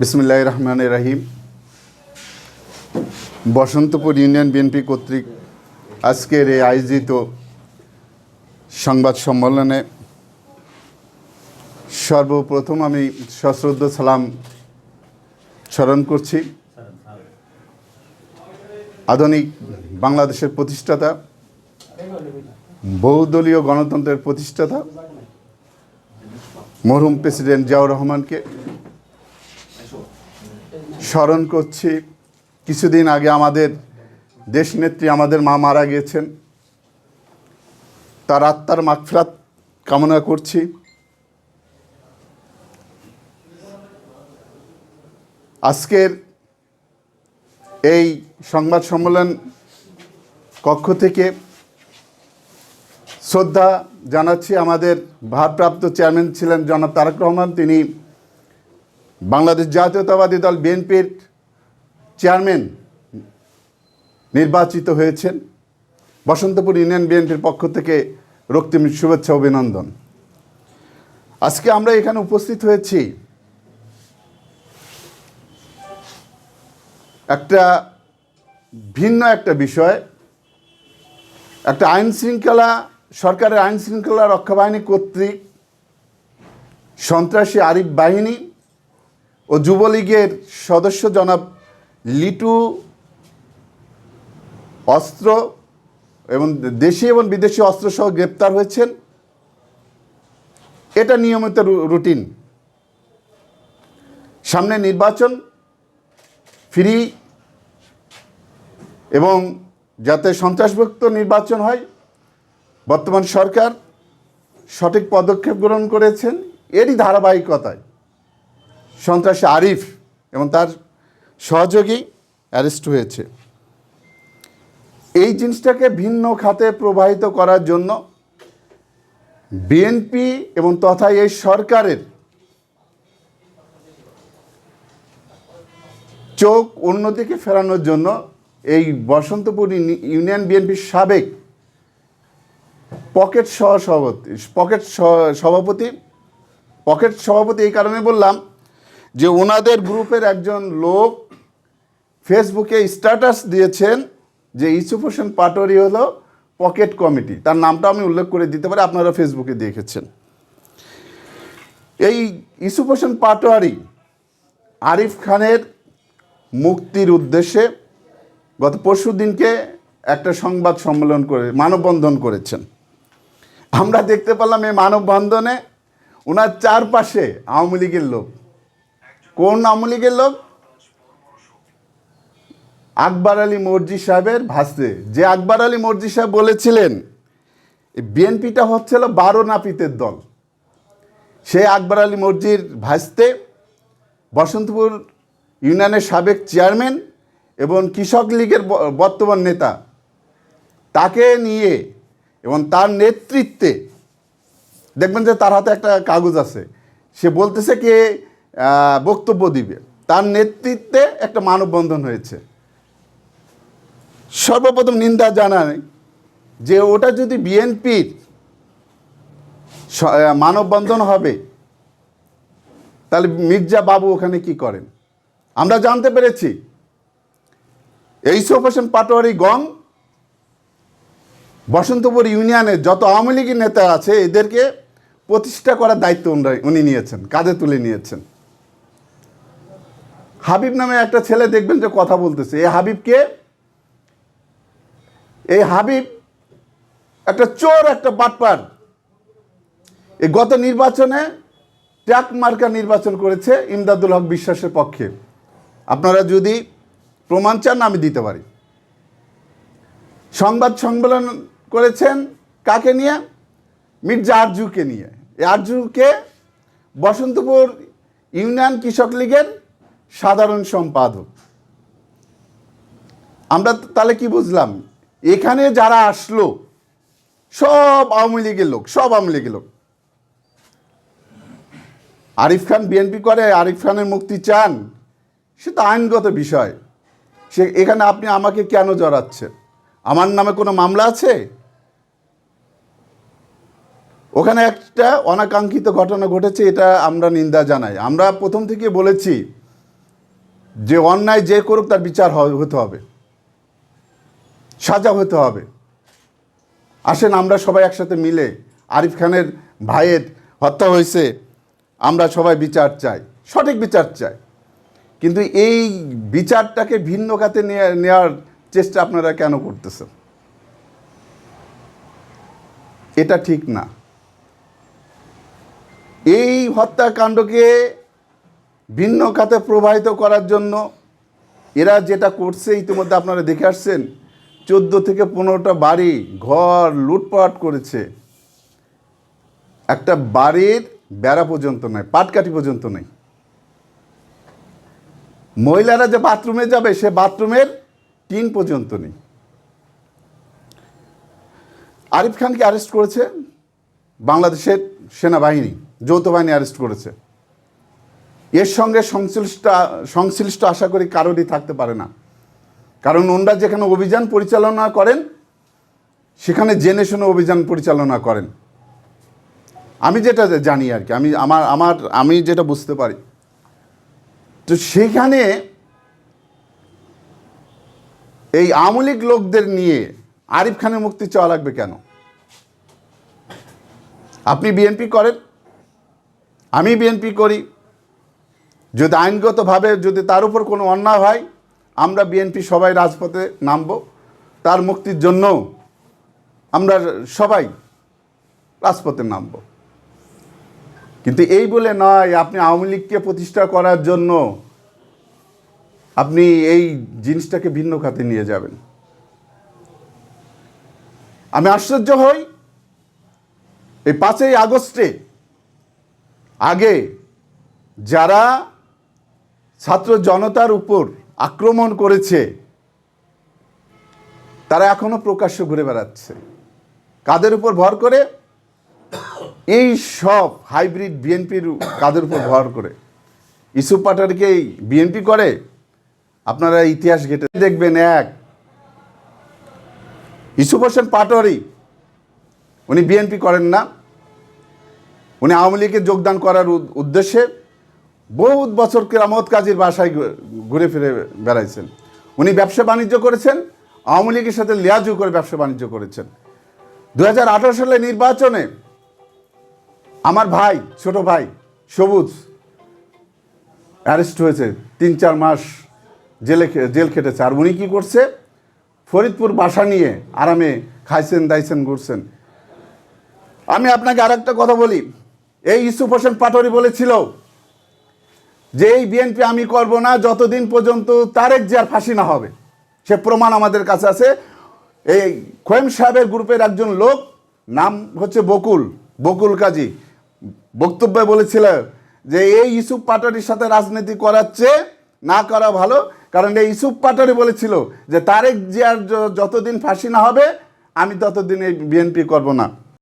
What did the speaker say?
বিসমুল্লাহ রহমান রাহিম বসন্তপুর ইউনিয়ন বিএনপি কর্তৃক আজকের এই আয়োজিত সংবাদ সম্মেলনে সর্বপ্রথম আমি সশ্রদ্ধ সালাম স্মরণ করছি। আধুনিক বাংলাদেশের প্রতিষ্ঠাতা, বহুদলীয় গণতন্ত্রের প্রতিষ্ঠাতা, মরহুম প্রেসিডেন্ট জিয়াউর রহমানকে স্মরণ করছি, কিছুদিন আগে আমাদের দেশনেত্রী আমাদের মা মারা গিয়েছেন। তার আত্মার মাগফিরাত কামনা করছি। আজকের এই সংবাদ সম্মেলন কক্ষ থেকে শ্রদ্ধা জানাচ্ছি আমাদের ভারপ্রাপ্ত চেয়ারম্যান ছিলেন জনাব তারক রহমান। তিনি বাংলাদেশ জাতীয়তাবাদী দল বিএনপির চেয়ারম্যান নির্বাচিত হয়েছেন। বসন্তপুর ইউনিয়ন বিএনপির পক্ষ থেকে রক্তিম শুভেচ্ছা, অভিনন্দন। আজকে আমরা এখানে উপস্থিত হয়েছি একটা ভিন্ন একটা বিষয়, একটা আইন শৃঙ্খলা, সরকারের আইন শৃঙ্খলা রক্ষা বাহিনী কর্তৃক সন্ত্রাসী আরিফ বাহিনী ও যুবলীগের সদস্য জনাব লিটু অস্ত্র এবং দেশি এবং বিদেশি অস্ত্রসহ গ্রেপ্তার হয়েছেন। এটা নিয়মিত রুটিন। সামনে নির্বাচন, ফ্রি এবং যাতে সন্ত্রাসমুক্ত নির্বাচন হয়, বর্তমান সরকার সঠিক পদক্ষেপ গ্রহণ করেছেন, এরই ধারাবাহিকতায়। সন্ত্রাসী আরিফ এবং তার সহযোগী অ্যারেস্ট হয়েছে। এই জিনিসটাকে ভিন্ন খাতে প্রবাহিত করার জন্য বিএনপি এবং তথা এই সরকারের চোখ অন্যদিকে ফেরানোর জন্য এই বসন্তপুর ইউনিয়ন বিএনপির সাবেক পকেট সহ সভাপতি পকেট সভাপতি পকেট সভাপতি এই কারণে বললাম যে ওনাদের গ্রুপের একজন লোক ফেসবুকে স্ট্যাটাস দিয়েছেন যে ইউসুফ হোসেন পাটোয়ারি হলো পকেট কমিটি। তার নামটা আমি উল্লেখ করে দিতে পারি, আপনারা ফেসবুকে দেখেছেন। এই ইউসুফ হোসেন পাটোয়ারি আরিফ খানের মুক্তির উদ্দেশ্যে গত পরশু দিনকে একটা সংবাদ সম্মেলন করে, মানববন্ধন করেছেন। আমরা দেখতে পেলাম এই মানববন্ধনে ওনার চারপাশে আওয়ামী লীগের লোক। কোন আওয়ামী লীগের লোক? আকবর আলী মর্জি সাহেবের ভাসতে। যে আকবর আলী মর্জি সাহেব বলেছিলেন বিএনপিটা হচ্ছিল বারো নাপিতের দল। সেই আকবর আলী মর্জির ভাসতে বসন্তপুর ইউনিয়নের সাবেক চেয়ারম্যান এবং কৃষক লীগের বর্তমান নেতা, তাকে নিয়ে এবং তার নেতৃত্বে, দেখবেন যে তার হাতে একটা কাগজ আছে, সে বলতেছে কে বক্তব্য দিবে। তার নেতৃত্বে একটা মানববন্ধন হয়েছে। সর্বপ্রথম নিন্দা জানাই যে ওটা যদি বিএনপির মানববন্ধন হবে, তাহলে মির্জা বাবু ওখানে কি করেন? আমরা জানতে পেরেছি এই হোসেন পাটোয়ারি গং বসন্তপুর ইউনিয়নের যত আওয়ামী লীগের নেতা আছে, এদেরকে প্রতিষ্ঠা করার দায়িত্ব উনি নিয়েছেন, কাঁধে তুলে নিয়েছেন। হাবিব নামে একটা ছেলে দেখবেন যে কথা বলতেছে। এই হাবিবকে এই হাবিব একটা চোর, একটা বাটপার। এই গত নির্বাচনে ট্যাক মার্কা নির্বাচন করেছে ইমদাদুল হক বিশ্বাসের পক্ষে। আপনারা যদি প্রমাণ চান, আমি দিতে পারি। সংবাদ সম্মেলন করেছেন কাকে নিয়ে? মির্জা আরজুকে নিয়ে। এই আরজুকে বসন্তপুর ইউনিয়ন কৃষক লীগের সাধারণ সম্পাদক। আমরা তাহলে কি বুঝলাম? এখানে যারা আসলো, সব আওয়ামী লীগের লোক, সব আওয়ামী লীগের লোক। আরিফ খান বিএনপি করে, আরিফ খানের মুক্তি চান, সে তো আইনগত বিষয়। সে এখানে আপনি আমাকে কেন জড়াচ্ছেন? আমার নামে কোনো মামলা আছে? ওখানে একটা অনাকাঙ্ক্ষিত ঘটনা ঘটেছে, এটা আমরা নিন্দা জানাই। আমরা প্রথম থেকে বলেছি যে অন্যায় যে করুক তার বিচার হতে হবে। সাজা হতে হবে। আসেন, আমরা সবাই একসাথে মিলে আরিফ খানের ভাইয়ের হত্যা হয়েছে, আমরা সবাই বিচার চাই, সঠিক বিচার চাই। কিন্তু এই বিচারটাকে ভিন্ন খাতে নেওয়ার চেষ্টা আপনারা কেন করতেছেন? এটা ঠিক না। এই হত্যাকাণ্ডকে ভিন্ন খাতে প্রবাহিত করার জন্য এরা যেটা করছে ইতিমধ্যে আপনারা দেখে আসছেন, চোদ্দ থেকে পনেরোটা বাড়ি, ঘর লুটপাট করেছে। একটা বাড়ির বেড়া পর্যন্ত নাই পাটকাঠি পর্যন্ত নেই। মহিলারা যে বাথরুমে যাবে, সে বাথরুমের টিন পর্যন্ত নেই। আরিফ খানকে অ্যারেস্ট করেছে? বাংলাদেশের সেনাবাহিনী, যৌথ বাহিনী অ্যারেস্ট করেছে। এর সঙ্গে সংশ্লিষ্ট সংশ্লিষ্ট আশা করি কারোরই থাকতে পারে না। কারণ ওনারা যেখানে অভিযান পরিচালনা করেন, সেখানে জেনে শুনে অভিযান পরিচালনা করেন। আমি যেটা জানি আর কি, আমি আমার আমার, আমি যেটা বুঝতে পারি। তো সেখানে এই আমলিক লোকদের নিয়ে আরিফ খানের মুক্তি চাওয়া লাগবে কেন? আপনি বিএনপি করেন, আমি বিএনপি করি যদি আইনগতভাবে যদি তার উপর কোনো অন্যায় হয়, আমরা বিএনপি সবাই রাজপথে নামব। তার মুক্তির জন্য আমরা সবাই রাজপথে নামব। কিন্তু এই বলে নয়, আপনি আওয়ামী লীগকে প্রতিষ্ঠা করার জন্য আপনি এই জিনিসটাকে ভিন্ন খাতে নিয়ে যাবেন। আমি আশ্চর্য হই, এই পাঁচই আগস্টে আগে যারা ছাত্র জনতার উপর আক্রমণ করেছে, তারা এখনও প্রকাশ্য ঘুরে বেড়াচ্ছে। কাদের উপর ভর করে? এই সব হাইব্রিড বিএনপির কাদের উপর ভর করে? ইসুফ পাটারকে বিএনপি করে? আপনারা ইতিহাস ঘেটে দেখবেন এক। ইসুফ হোসেন পাটোয়ারি, উনি বিএনপি করেন না। উনি আওয়ামী লীগে যোগদান করার উদ্দেশ্যে বহুত বছর কেরামত কাজীর বাসায় ঘুরে ফিরে বেড়াইছেন। উনি ব্যবসা বাণিজ্য করেছেন, আওয়ামী লীগের সাথে লিয়াজু করে ব্যবসা বাণিজ্য করেছেন। দু হাজার আঠেরো সালে নির্বাচনে আমার ভাই, ছোট ভাই, সবুজ, অ্যারেস্ট হয়েছে তিন চার মাস জেলে জেল খেটেছে। আর উনি কী করছে? ফরিদপুর বাসা নিয়ে আরামে খাইছেন, দাইছেন, ঘুরছেন। আমি আপনাকে আর একটা কথা বলি। এই ইসুফ হোসেন পাটোয়ারি বলেছিল যে এই বিএনপি আমি করব না, যতদিন পর্যন্ত তারেক জিয়ার ফাঁসি না হবে। সে প্রমাণ আমাদের কাছে আছে। এই খোয়েম সাহেবের গ্রুপের একজন লোক, নাম হচ্ছে বকুল বকুল কাজী। বক্তব্যে বলেছিল যে এই ইসুফ পাটারির সাথে রাজনীতি করার চেয়ে না করা ভালো। কারণ এই ইসুফ পাটারি বলেছিল যে তারেক জিয়ার যতদিন ফাঁসি না হবে, আমি ততদিন এই বিএনপি করব না।